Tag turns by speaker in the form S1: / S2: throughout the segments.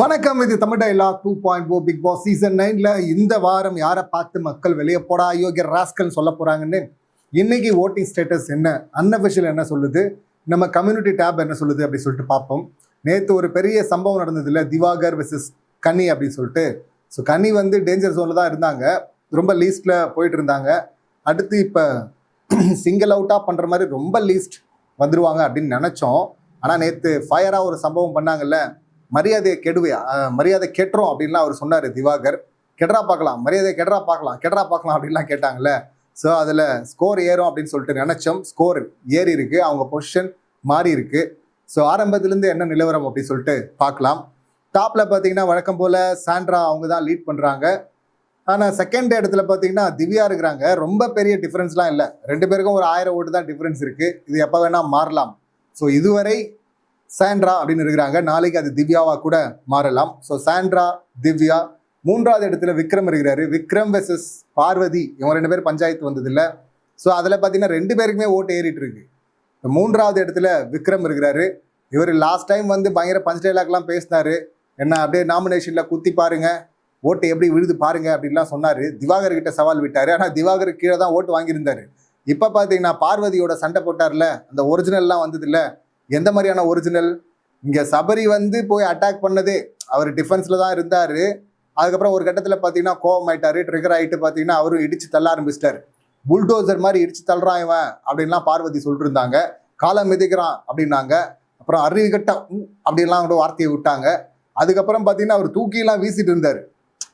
S1: வணக்கம் இது Tamil dialogue two point O Bigg Boss season நைனில் இந்த வாரம் யாரை பார்த்து மக்கள் வெளியே போடா அயோக்கிய ராஸ்கல் சொல்ல போகிறாங்கன்னு இன்னைக்கு ஓட்டிங் ஸ்டேட்டஸ் என்ன? அன்அஃபிஷியல் என்ன சொல்லுது? நம்ம கம்யூனிட்டி டேப் என்ன சொல்லுது அப்படி சொல்லிட்டு பார்ப்போம். நேற்று ஒரு பெரிய சம்பவம் நடந்தது இல்லை திவாகர் வெர்சஸ் கன்னி அப்படின்னு சொல்லிட்டு. ஸோ கன்னி வந்து டேஞ்சர் ஜோனில் தான் இருந்தாங்க. ரொம்ப லீஸ்ட்டில் போயிட்டு இருந்தாங்க. அடுத்து இப்போ சிங்கிள் அவுட்டாக பண்ணுற மாதிரி ரொம்ப லீஸ்ட் வந்துடுவாங்க அப்படின்னு நினச்சோம். ஆனால் நேற்று ஃபயராக ஒரு சம்பவம் பண்ணாங்கல்ல. மரியாதையை கெடுவையா? மரியாதை கெட்டுறோம் அப்படின்லாம் அவர் சொன்னார் திவாகர். கெட்ரா பார்க்கலாம் மரியாதையை கெட்ரா பார்க்கலாம் கெட்ரா பார்க்கலாம் அப்படின்லாம் கேட்டாங்கல்ல. ஸோ அதில் ஸ்கோர் ஏறும் அப்படின்னு சொல்லிட்டு நினச்சோம். ஸ்கோர் ஏறி இருக்கு அவங்க பொசிஷன் மாறி இருக்கு. ஸோ ஆரம்பத்துலேருந்து என்ன நிலவரம் அப்படின்னு சொல்லிட்டு பார்க்கலாம். டாப்பில் பார்த்தீங்கன்னா வழக்கம் போல் சாண்ட்ரா அவங்க தான் லீட் பண்ணுறாங்க ஆனால் செகண்ட் இடத்துல பார்த்தீங்கன்னா திவ்யா இருக்கிறாங்க. ரொம்ப பெரிய டிஃப்ரென்ஸ்லாம் இல்லை. ரெண்டு பேருக்கும் ஒரு ஆயிரம் ஓட்டு தான் டிஃப்ரென்ஸ் இருக்குது இது எப்போ வேணால் மாறலாம். ஸோ இதுவரை சாண்ட்ரா அப்படின்னு இருக்கிறாங்க. நாளைக்கு அது திவ்யாவா கூட மாறலாம். ஸோ சாண்ட்ரா திவ்யா மூன்றாவது இடத்துல விக்ரம் இருக்கிறாரு. விக்ரம் வெர்சஸ் பார்வதி. இவங்க ரெண்டு பேரும் பஞ்சாயத்து வந்தது இல்லை ஸோ அதில் பார்த்தீங்கன்னா ரெண்டு பேருக்குமே ஓட்டு ஏறிட்டு இருக்கு. மூன்றாவது இடத்துல விக்ரம் இருக்கிறாரு. இவர் லாஸ்ட் டைம் வந்து பயங்கர பஞ்ச் டைலாக்லாம் பேசினாரு. என்ன அப்படியே நாமினேஷனில் குத்தி பாருங்க. ஓட்டு எப்படி விழுது பாருங்க அப்படின்லாம் சொன்னார். திவாகர் கிட்ட சவால் விட்டார். ஆனால் திவாகர் கீழே தான் ஓட்டு வாங்கியிருந்தாரு. இப்போ பார்த்தீங்கன்னா பார்வதியோட சண்டை போட்டார்ல. அந்த ஒரிஜினல்லாம் வந்தது எந்த மாதிரியான ஒரிஜினல் இங்கே சபரி வந்து போய் அட்டாக் பண்ணதே அவர் டிஃபென்ஸில் தான் இருந்தார். அதுக்கப்புறம் ஒரு கட்டத்தில் பார்த்தீங்கன்னா கோவம் ஆயிட்டாரு ட்ரிகர் ஆகிட்டு பார்த்தீங்கன்னா அவரும் இடிச்சு தள்ள ஆரம்பிச்சிட்டாரு. புல்டோசர் மாதிரி இடிச்சு தள்ளுறான் இவன் அப்படின்லாம் பார்வதி சொல்லிருந்தாங்க. காலம் மிதிக்கிறான் அப்படின்னாங்க. அப்புறம் அருவி கட்டம் அப்படின்லாம் கூட வார்த்தையை விட்டாங்க. அதுக்கப்புறம் பார்த்தீங்கன்னா அவர் தூக்கிலாம் வீசிட்டு இருந்தார்.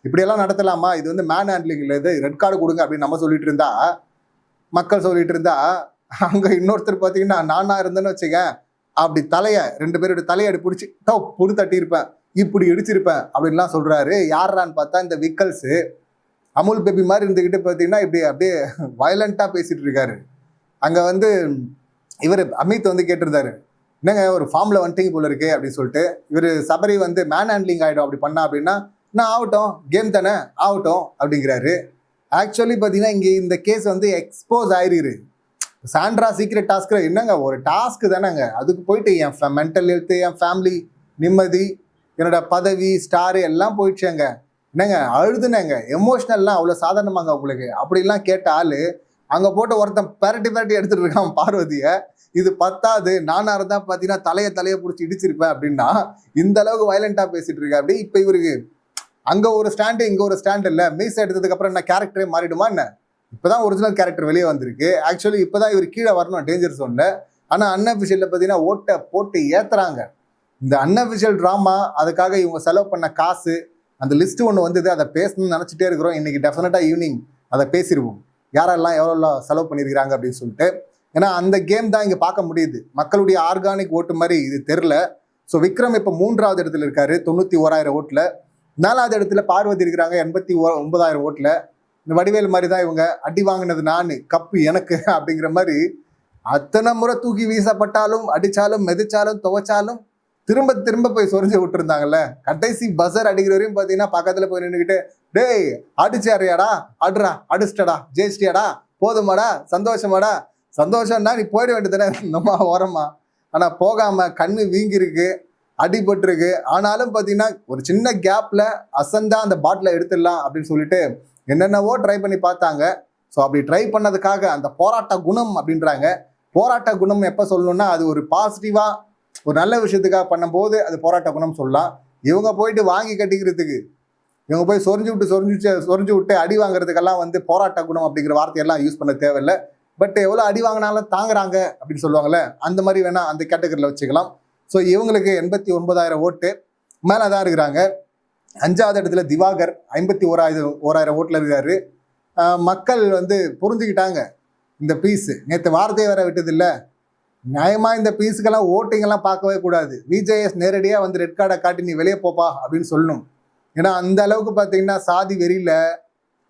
S1: இப்படியெல்லாம் நடத்தலாமா? இது வந்து மேன் ஹேண்ட்லிங்கில் இது. ரெட் கார்டு கொடுங்க அப்படின்னு நம்ம சொல்லிட்டு இருந்தா மக்கள் சொல்லிட்டு இருந்தா அங்கே இன்னொருத்தர் பார்த்தீங்கன்னா நானா இருந்தேன்னு வச்சுக்கேன். அப்படி தலையை ரெண்டு பேரோட தலையை அப்படி பிடிச்சி டோ பொடு தட்டியிருப்பேன். இப்படி இடிச்சிருப்பேன் அப்படின்லாம் சொல்கிறாரு யாரான்னு பார்த்தா இந்த விக்கல்ஸு அமுல் பேபி மாதிரி இருந்துக்கிட்டு பார்த்தீங்கன்னா இப்படி அப்படியே வயலண்ட்டாக பேசிகிட்டு இருக்காரு. அங்கே வந்து இவர் அமித் வந்து கேட்டிருந்தாரு என்னங்க ஒரு ஃபார்மில் வந்துட்டீங்க போல இருக்கு அப்படின்னு சொல்லிட்டு. இவர் சபரி வந்து மேன் ஹேண்ட்லிங் ஆகிடும் அப்படி பண்ணா அப்படின்னா நான் ஆகட்டும் கேம் தானே ஆகட்டும் அப்படிங்கிறாரு. ஆக்சுவலி பார்த்தீங்கன்னா இங்கே இந்த கேஸ் வந்து எக்ஸ்போஸ் ஆயிருக்கு சாண்ட்ரா சீக்ரெட் டாஸ்க்கில் என்னங்க? ஒரு டாஸ்க்கு தானேங்க. அதுக்கு போயிட்டு என் மென்டல் ஹெல்த்து என் ஃபேமிலி நிம்மதி என்னோட பதவி ஸ்டாரு எல்லாம் போயிடுச்சேங்க. என்னங்க? அழுதுனேங்க. எமோஷ்னல்லாம் அவ்வளோ சாதாரணமாங்க உங்களுக்கு. அப்படிலாம் கேட்ட ஆள் அங்கே போட்டு ஒருத்தன் பெரட்டி பெரட்டி எடுத்துட்டு இருக்கான் பார்வதியை. இது பத்தாது. நானாக இருந்தால் பார்த்தீங்கன்னா தலையை தலையை பிடிச்சி இடிச்சிருப்பேன் அப்படின்னா இந்த அளவுக்கு வயலண்ட்டாக பேசிட்டு இருக்க. அப்படி இப்போ இவருக்கு அங்கே ஒரு ஸ்டாண்டு இங்கே ஒரு ஸ்டாண்டு இல்லை. மீஸ் எடுத்ததுக்கப்புறம் என்ன கேரக்டரே மாறிடுமா என்ன? இப்போதான் ஒரிஜினல் கேரக்டர் வெளியே வந்திருக்கு. ஆக்சுவலி இப்போதான் இவர் கீழே வரணும் டேஞ்சர் சோனில் ஆனால் அன்அஃபிஷியலில் பார்த்தீங்கன்னா ஓட்டை போட்டு ஏத்துறாங்க. இந்த அன்அஃபிஷியல் ட்ராமா அதுக்காக இவங்க செலவு பண்ண காசு அந்த லிஸ்ட்டு ஒன்று வந்தது அதை பேசணும்னு நினச்சிட்டே இருக்கிறோம். இன்றைக்கி டெஃபினட்டாக ஈவினிங் அதை பேசிடுவோம் யாரெல்லாம் எவ்வளோ செலவு பண்ணியிருக்கிறாங்க அப்படின்னு சொல்லிட்டு. ஏன்னா அந்த கேம் தான் இங்கே பார்க்க முடியுது. மக்களுடைய ஆர்கானிக் ஓட்டு மாதிரி இது தெரில ஸோ விக்ரம் இப்போ மூன்றாவது இடத்துல இருக்காரு தொண்ணூற்றி ஓராயிரம் ஓட்டில். நாலாவது இடத்துல பார்வதி இருக்கிறாங்க எண்பத்தி ஓ ஒன்பதாயிரம் ஓட்டில். இந்த வடிவேல் மாதிரி தான் இவங்க அடி வாங்கினது நான் கப்பு எனக்கு அப்படிங்கிற மாதிரி அத்தனை முறை தூக்கி வீசப்பட்டாலும் அடித்தாலும் மெதிச்சாலும் துவைச்சாலும் திரும்ப திரும்ப போய் சொரிஞ்சு விட்டுருந்தாங்கல்ல. கடைசி பசர் அடிக்கிற வரையும் பார்த்தீங்கன்னா பக்கத்தில் போய் நின்றுக்கிட்டு டேய் அடிச்சாரியாடா? அடுறா அடிச்சிட்டடா ஜெயிச்சிட்டியாடா? போதுமாடா சந்தோஷமாடா? சந்தோஷம்னா நீ போயிட வேண்டியதுதானே? நம்ம ஓரமா. ஆனால் போகாம கண்ணு வீங்கிருக்கு அடிபட்டிருக்கு. ஆனாலும் பார்த்தீங்கன்னா ஒரு சின்ன கேப்பில் அசந்தா அந்த பாட்டிலை எடுத்துடலாம் அப்படின்னு சொல்லிட்டு என்னென்னவோ ட்ரை பண்ணி பார்த்தாங்க. ஸோ அப்படி ட்ரை பண்ணதுக்காக அந்த போராட்ட குணம் அப்படின்றாங்க. போராட்ட குணம் எப்போ சொல்லணும்னா அது ஒரு பாசிட்டிவாக ஒரு நல்ல விஷயத்துக்காக பண்ணும்போது அது போராட்ட குணம் சொல்லலாம். இவங்க போயிட்டு வாங்கி கட்டிக்கிறதுக்கு இவங்க போய் சொரிஞ்சு விட்டு சொரிஞ்சு சொரிஞ்சு விட்டு அடி வாங்குறதுக்கெல்லாம் வந்து போராட்ட குணம் அப்படிங்கிற வார்த்தையெல்லாம் யூஸ் பண்ண தேவையில்லை. பட் எவ்வளோ அடி வாங்கினாலும் தாங்குறாங்க அப்படின்னு சொல்லுவாங்கள்ல அந்த மாதிரி வேணால் அந்த கேட்டகரியில் வச்சுக்கலாம். ஸோ இவங்களுக்கு எண்பத்தி ஒன்பதாயிரம் ஓட்டு மேலே தான் இருக்கிறாங்க. அஞ்சாவது இடத்துல திவாகர் ஐம்பத்தி ஓராயிரம் ஓராயிரம் ஓட்டில் இருக்காரு. மக்கள் வந்து புரிஞ்சுக்கிட்டாங்க. இந்த பீஸு நேற்று வார்த்தையை வர விட்டதில்ல. நியாயமாக இந்த பீஸுக்கெல்லாம் ஓட்டிங்கெல்லாம் பார்க்கவே கூடாது. விஜேஎஸ் நேரடியாக வந்து ரெட் கார்டை காட்டி நீ வெளியே போப்பா அப்படின்னு சொல்லணும். ஏன்னா அந்த அளவுக்கு பார்த்தீங்கன்னா சாதி வெறியில்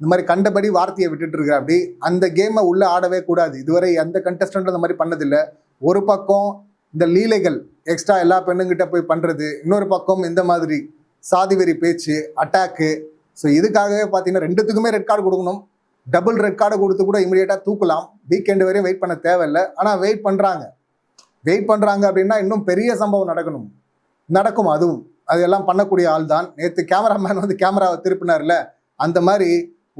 S1: இந்த மாதிரி கண்டபடி வார்த்தையை விட்டுட்டு இருக்கிற அப்படி அந்த கேமை உள்ளே ஆடவே கூடாது. இதுவரை எந்த கண்டஸ்டன்ட்டும் அந்த மாதிரி பண்ணதில்லை. ஒரு பக்கம் இந்த லீலைகள் எக்ஸ்ட்ரா எல்லா பெண்ணுங்கிட்ட போய் பண்ணுறது இன்னொரு பக்கம் இந்த மாதிரி சாதிவெறி பேச்சு அட்டாக்கு ஸோ இதுக்காகவே பார்த்தீங்கன்னா ரெண்டுத்துக்குமே ரெட் கார்டு கொடுக்கணும். டபுள் ரெட் கார்டை கொடுத்து கூட இமீடியட்டாக தூக்கலாம். வீக்கெண்டு வரையும் வெயிட் பண்ண தேவையில்லை. ஆனால் வெயிட் பண்ணுறாங்க வெயிட் பண்ணுறாங்க அப்படின்னா இன்னும் பெரிய சம்பவம் நடக்கணும். நடக்கும் அதுவும். அதெல்லாம் பண்ணக்கூடிய ஆள் தான் நேற்று கேமராமேன் வந்து கேமராவை திருப்பினார்ல அந்த மாதிரி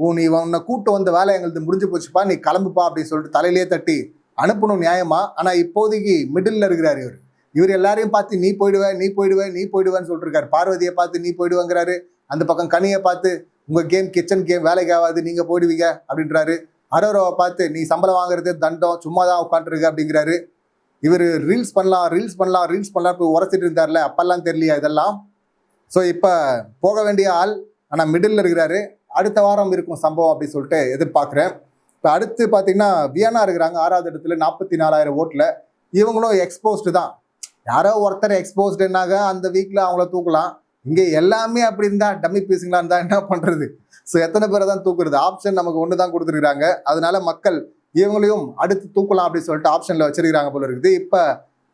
S1: ஓ நீ உன்னை கூட்டு வந்த வேலை எங்களுக்கு முடிஞ்சு போச்சுப்பா நீ கிளம்புப்பா அப்படின்னு சொல்லிட்டு தலையிலேயே தட்டி அனுப்பணும் நியாயமா? ஆனால் இப்போதைக்கு மிடில் இருக்கிறார் இவர். இவர் எல்லாரையும் பார்த்து நீ போயிடுவ நீ போயிடுவ நீ போயிடுவேன்னு சொல்லிருக்காரு பார்வதியை பார்த்து நீ போயிடுவேங்கிறாரு. அந்த பக்கம் கனியை பார்த்து உங்க கேம் கிச்சன் கேம் வேலைக்கு ஆகாது நீங்க போயிடுவீங்க அப்படின்றாரு. அரோரவை பார்த்து நீ சம்பளம் வாங்குறது தண்டம் சும்மா தான் உட்காந்துருக்க அப்படிங்கிறாரு. இவர் ரீல்ஸ் பண்ணலாம் ரீல்ஸ் பண்ணலாம் ரீல்ஸ் பண்ணலாம் இப்போ உரைச்சிட்டு இருந்தார்ல அப்பெல்லாம் தெரியலையா இதெல்லாம்? ஸோ இப்போ போக வேண்டிய ஆள் ஆனால் மிடில் இருக்கிறாரு. அடுத்த வாரம் இருக்கும் சம்பவம் அப்படின்னு சொல்லிட்டு எதிர்பார்க்குறேன். இப்போ அடுத்து பார்த்தீங்கன்னா வியனா இருக்கிறாங்க ஆறாவது இடத்துல நாற்பத்தி நாலாயிரம் ஓட்டில். இவங்களும் எக்ஸ்போஸ்டு தான். யாரோ ஒருத்தர் எக்ஸ்போஸ்டுனாக அந்த வீக்கில் அவங்கள தூக்கலாம். இங்கே எல்லாமே அப்படி இருந்தால் டம்மி பீஸுங்களா இருந்தால் என்ன பண்ணுறது ஸோ எத்தனை பேரை தான் தூக்குறது? ஆப்ஷன் நமக்கு ஒன்று தான் கொடுத்துருக்காங்க அதனால மக்கள் இவங்களையும் அடுத்து தூக்கலாம் அப்படின்னு சொல்லிட்டு ஆப்ஷனில் வச்சிருக்கிறாங்க போல இருக்குது. இப்போ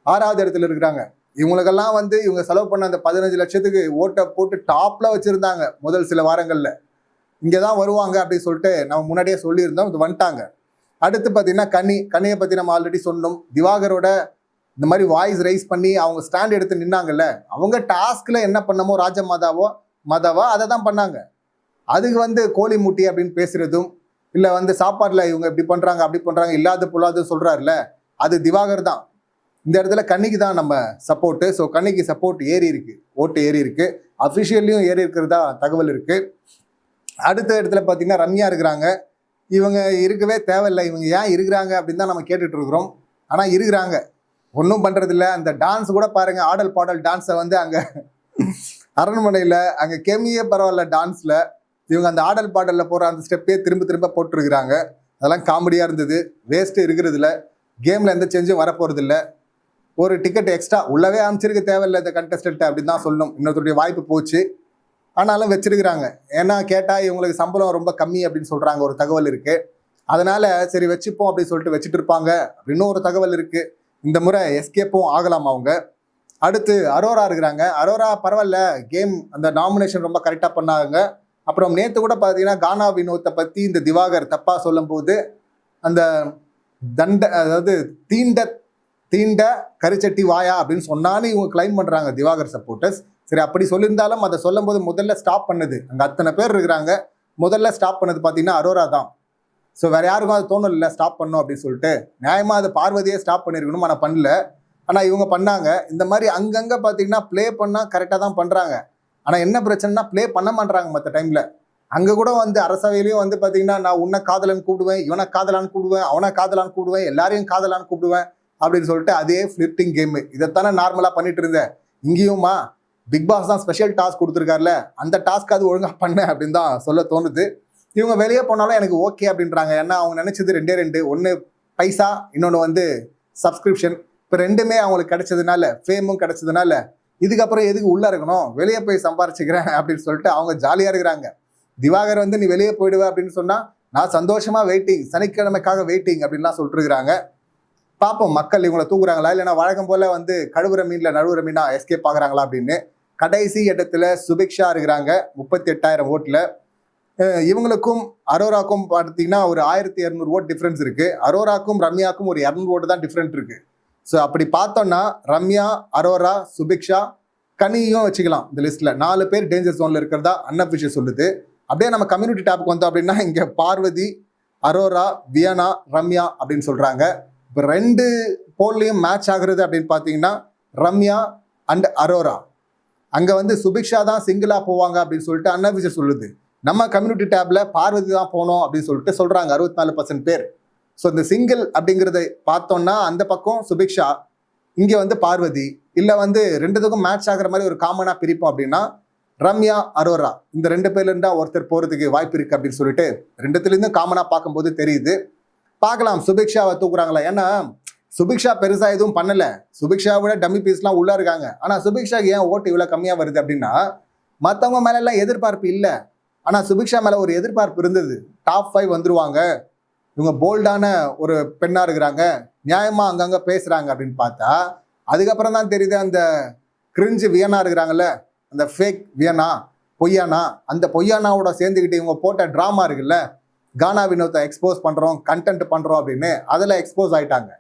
S1: ஆறாவது இடத்துல இருக்கிறாங்க. இவங்களுக்கெல்லாம் வந்து இவங்க செலவு பண்ண அந்த பதினஞ்சு லட்சத்துக்கு ஓட்டை போட்டு டாப்பில் வச்சுருந்தாங்க முதல் சில வாரங்களில். இங்கே தான் வருவாங்க அப்படின்னு சொல்லிட்டு நம்ம முன்னாடியே சொல்லியிருந்தோம் இது வந்துட்டாங்க. அடுத்து பார்த்தீங்கன்னா கனி. கனியை பற்றி நம்ம ஆல்ரெடி சொன்னோம். திவாகரோட இந்த மாதிரி வாய்ஸ் ரைஸ் பண்ணி அவங்க ஸ்டாண்ட் எடுத்து நின்னாங்கல்ல அவங்க டாஸ்க்கில் என்ன பண்ணமோ ராஜ மாதாவோ மாதாவோ அதை தான் பண்ணாங்க. அதுக்கு வந்து கோழி மூட்டி அப்படின்னு பேசுறதும் இல்லை வந்து சாப்பாட்டில் இவங்க இப்படி பண்ணுறாங்க அப்படி பண்ணுறாங்க இல்லாத பொல்லாத சொல்கிறாருல்ல அது திவாகர் தான். இந்த இடத்துல கண்ணிக்கு தான் நம்ம சப்போர்ட்டு ஸோ கண்ணிக்கு சப்போர்ட் ஏறி இருக்கு ஓட்டு ஏறி இருக்கு அஃபிஷியல்லையும் ஏறி இருக்கிறதா தகவல் இருக்கு. அடுத்த இடத்துல பார்த்தீங்கன்னா ரம்யா இருக்கிறாங்க. இவங்க இருக்கவே தேவையில்லை இவங்க ஏன் இருக்கிறாங்க அப்படின்னு தான் நம்ம கேட்டுட்ருக்குறோம் ஆனால் இருக்கிறாங்க. ஒன்றும் பண்ணுறதில்ல அந்த டான்ஸ் கூட பாருங்கள் ஆடல் பாடல் டான்ஸை வந்து அங்கே அரண்மனையில் அங்கே கெமியே பரவாயில்ல டான்ஸில் இவங்க அந்த ஆடல் பாடலில் போகிற அந்த ஸ்டெப்பே திரும்ப திரும்ப போட்டிருக்கிறாங்க. அதெல்லாம் காமெடியாக இருந்தது. வேஸ்ட்டு இருக்கிறதுல கேமில் எந்த சேஞ்சும் வரப்போகிறதில்ல ஒரு டிக்கெட் எக்ஸ்ட்ரா உள்ளவே அமைச்சிருக்க தேவையில்லை இந்த கண்டஸ்டன்ட் அப்படின்னு தான் சொல்லணும். இன்னொருத்தருடைய வாய்ப்பு போச்சு. ஆனாலும் வச்சிருக்கிறாங்க. ஏன்னா கேட்டால் இவங்களுக்கு சம்பளம் ரொம்ப கம்மி அப்படின்னு சொல்கிறாங்க ஒரு தகவல் இருக்குது அதனால் சரி வச்சுப்போம் அப்படின்னு சொல்லிட்டு வச்சுட்டு இருப்பாங்க. அப்படின்னு ஒரு தகவல் இருக்குது இந்த முறை எஸ்கேப்பும் ஆகலாம் அவங்க. அடுத்து அரோரா இருக்கிறாங்க. அரோரா பரவாயில்ல கேம் அந்த நாமினேஷன் ரொம்ப கரெக்டாக பண்ணாங்க. அப்புறம் நேற்று கூட பார்த்தீங்கன்னா கானா வினோத்தை பற்றி இந்த திவாகர் தப்பாக சொல்லும்போது அந்த தண்ட அதாவது தீண்ட தீண்ட கரிச்சட்டி வாயா அப்படின்னு சொன்னான்னு இவங்க கிளைம் பண்ணுறாங்க திவாகர் சப்போர்ட்டர்ஸ் சரி அப்படி சொல்லியிருந்தாலும் அதை சொல்லும்போது முதல்ல ஸ்டாப் பண்ணுது. அங்கே அத்தனை பேர் இருக்கிறாங்க. முதல்ல ஸ்டாப் பண்ணது பார்த்தீங்கன்னா அரோரா தான். ஸோ வேறு யாருக்கும் அது தோணல இல்லை ஸ்டாப் பண்ணும் அப்படின்னு சொல்லிட்டு. நியாயமாக அது பார்வதியே ஸ்டாப் பண்ணியிருக்கணும் ஆனால் பண்ணல. ஆனால் இவங்க பண்ணாங்க. இந்த மாதிரி அங்கங்கே பார்த்தீங்கன்னா ப்ளே பண்ணால் கரெக்டாக தான் பண்ணுறாங்க ஆனால் என்ன பிரச்சனைனா ப்ளே பண்ண மாட்டுறாங்க மற்ற டைமில் அங்கே கூட வந்து அரசவையிலையும் வந்து பார்த்தீங்கன்னா நான் உன்னை காதலன் கூப்பிடுவேன் இவனை காதலான்னு கூப்பிடுவேன் அவனை காதலான்னு கூப்பிடுவேன் எல்லாரையும் காதலான்னு கூப்பிடுவேன் அப்படின்னு சொல்லிட்டு அதே ஃப்ளிப்டிங் கேமு இதைத்தானே நார்மலாக பண்ணிட்டு இருந்தேன். இங்கேயுமா பிக் பாஸ் தான் ஸ்பெஷல் டாஸ்க் கொடுத்துருக்காருல அந்த டாஸ்க் அது ஒழுங்காக பண்ண அப்படின்னு தான் சொல்ல தோணுது. இவங்க வெளியே போனாலும் எனக்கு ஓகே அப்படின்றாங்க. ஏன்னா அவங்க நினைச்சது ரெண்டே ரெண்டு. ஒன்று பைசா இன்னொன்று வந்து சப்ஸ்கிரிப்ஷன் இப்போ ரெண்டுமே அவங்களுக்கு கிடைச்சதுனால ஃபேமும் கிடைச்சதுனால இதுக்கப்புறம் எதுக்கு உள்ளே இருக்கணும்? வெளியே போய் சம்பாரிச்சுக்கிறேன் அப்படின்னு சொல்லிட்டு அவங்க ஜாலியாக இருக்கிறாங்க. திவாகர் வந்து நீ வெளியே போயிடுவே அப்படின்னு சொன்னால் நான் சந்தோஷமாக வெயிட்டிங் சனிக்கிழமைக்காக வெயிட்டிங் அப்படின்லாம் சொல்லிட்டுருக்குறாங்க. பார்ப்போம் மக்கள் இவங்களை தூக்குறாங்களா? இல்லைன்னா வழக்கம் போல் வந்து கழுவுற மீனில் நழுவுற மீனாக எஸ்கேப் ஆகுறாங்களா அப்படின்னு. கடைசி இடத்துல சுபிக்ஷா இருக்கிறாங்க முப்பத்தி எட்டாயிரம் ஓட்டில். இவங்களுக்கும் அரோராக்கும் பார்த்தீங்கன்னா ஒரு ஆயிரத்தி இரநூறு ஓட் டிஃப்ரென்ஸ் இருக்கு. அரோராக்கும் ரம்யாக்கும் ஒரு இரநூறு ஓட்டு தான் டிஃப்ரெண்ட் இருக்கு. ஸோ அப்படி பார்த்தோம்னா ரம்யா அரோரா சுபிக்ஷா கனியும் வச்சுக்கலாம் இந்த லிஸ்ட்ல நாலு பேர் டேஞ்சர் ஜோன்ல இருக்கிறதா அன்அஃபிஷியல் சொல்லுது. அப்படியே நம்ம கம்யூனிட்டி டேப்புக்கு வந்தோம் அப்படின்னா இங்க பார்வதி அரோரா வியனா ரம்யா அப்படின்னு சொல்றாங்க. இப்போ ரெண்டு போல்லையும் மேட்ச் ஆகுறது அப்படின்னு பார்த்தீங்கன்னா ரம்யா அண்ட் அரோரா. அங்கே வந்து சுபிக்ஷா தான் சிங்கிளாக போவாங்க அப்படின்னு சொல்லிட்டு அன்அஃபிஷியல் சொல்லுது. நம்ம கம்யூனிட்டி டேப்ல பார்வதி தான் போனோம் அப்படின்னு சொல்லிட்டு சொல்றாங்க அறுபத்தி நாலு பர்சன்ட் பேர். ஸோ இந்த சிங்கிள் அப்படிங்கிறத பார்த்தோம்னா அந்த பக்கம் சுபிக்ஷா இங்கே வந்து பார்வதி இல்லை வந்து ரெண்டுத்துக்கும் மேட்ச் ஆகிற மாதிரி ஒரு காமனாக பிரிப்போம் அப்படின்னா ரம்யா அரோரா இந்த ரெண்டு பேர்லேருந்தா ஒருத்தர் போகிறதுக்கு வாய்ப்பு இருக்கு அப்படின்னு சொல்லிட்டு ரெண்டுத்துலேருந்தும் காமனாக பார்க்கும்போது தெரியுது. பார்க்கலாம் சுபிக்ஷாவை தூக்குறாங்களா? ஏன்னா சுபிக்ஷா பெருசாக எதுவும் பண்ணலை. சுபிக்ஷாவோட டம்மி பீஸ்லாம் உள்ளே இருக்காங்க. ஆனால் சுபிக்ஷாக்கு ஏன் ஓட்டு இவ்வளோ கம்மியாக வருது அப்படின்னா மற்றவங்க மேலெல்லாம் எதிர்பார்ப்பு இல்லை. ஆனால் சுபிக்ஷா மேலே ஒரு எதிர்பார்ப்பு இருந்தது. டாப் ஃபைவ் வந்துருவாங்க. இவங்க போல்டான ஒரு பெண்ணாக இருக்கிறாங்க. நியாயமாக அங்கங்கே பேசுகிறாங்க அப்படின்னு பார்த்தா அதுக்கப்புறம் தான் தெரியுது அந்த கிரிஞ்சு வியனா இருக்கிறாங்கல்ல அந்த ஃபேக் வியனா பொய்யானா அந்த பொய்யானாவோட சேர்ந்துக்கிட்டு இவங்க போட்ட ட்ராமா இருக்குல்ல கானா வினோத்தை எக்ஸ்போஸ் பண்ணுறோம் கண்டென்ட் பண்ணுறோம் அப்படின்னு அதில் எக்ஸ்போஸ் ஆயிட்டாங்க.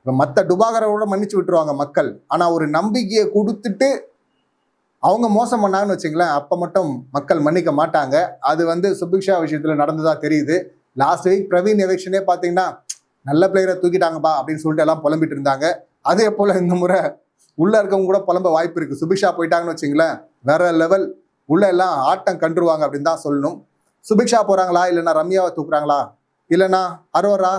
S1: இப்போ மற்ற டுபாகரோட மன்னிச்சு விட்டுருவாங்க மக்கள். ஆனால் ஒரு நம்பிக்கையை கொடுத்துட்டு அவங்க மோசம் பண்ணாங்கன்னு வச்சுங்களேன் அப்போ மட்டும் மக்கள் மன்னிக்க மாட்டாங்க. அது வந்து சுபிக்ஷா விஷயத்தில் நடந்ததாக தெரியுது. லாஸ்ட் வீக் பிரவீன் எலெக்ஷனே பார்த்தீங்கன்னா நல்ல பிளேயரை தூக்கிட்டாங்கப்பா அப்படின்னு சொல்லிட்டு எல்லாம் புலம்பிட்டு இருந்தாங்க. அதே போல் இந்த முறை உள்ளே இருக்கவங்க கூட புலம்ப வாய்ப்பு இருக்குது சுபிக்ஷா போயிட்டாங்கன்னு வச்சுங்களேன் வேற லெவல் உள்ளே எல்லாம் ஆட்டம் கண்டுருவாங்க அப்படின்னு தான் சொல்லணும். சுபிக்ஷா போகிறாங்களா இல்லைன்னா ரம்யாவை தூக்குறாங்களா? இல்லைன்னா அரோரா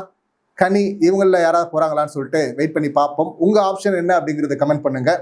S1: கனி இவங்களில் யாராவது போகிறாங்களான்னு சொல்லிட்டு வெயிட் பண்ணி பார்ப்போம். உங்கள் ஆப்ஷன் என்ன அப்படிங்கிறத கமெண்ட் பண்ணுங்கள்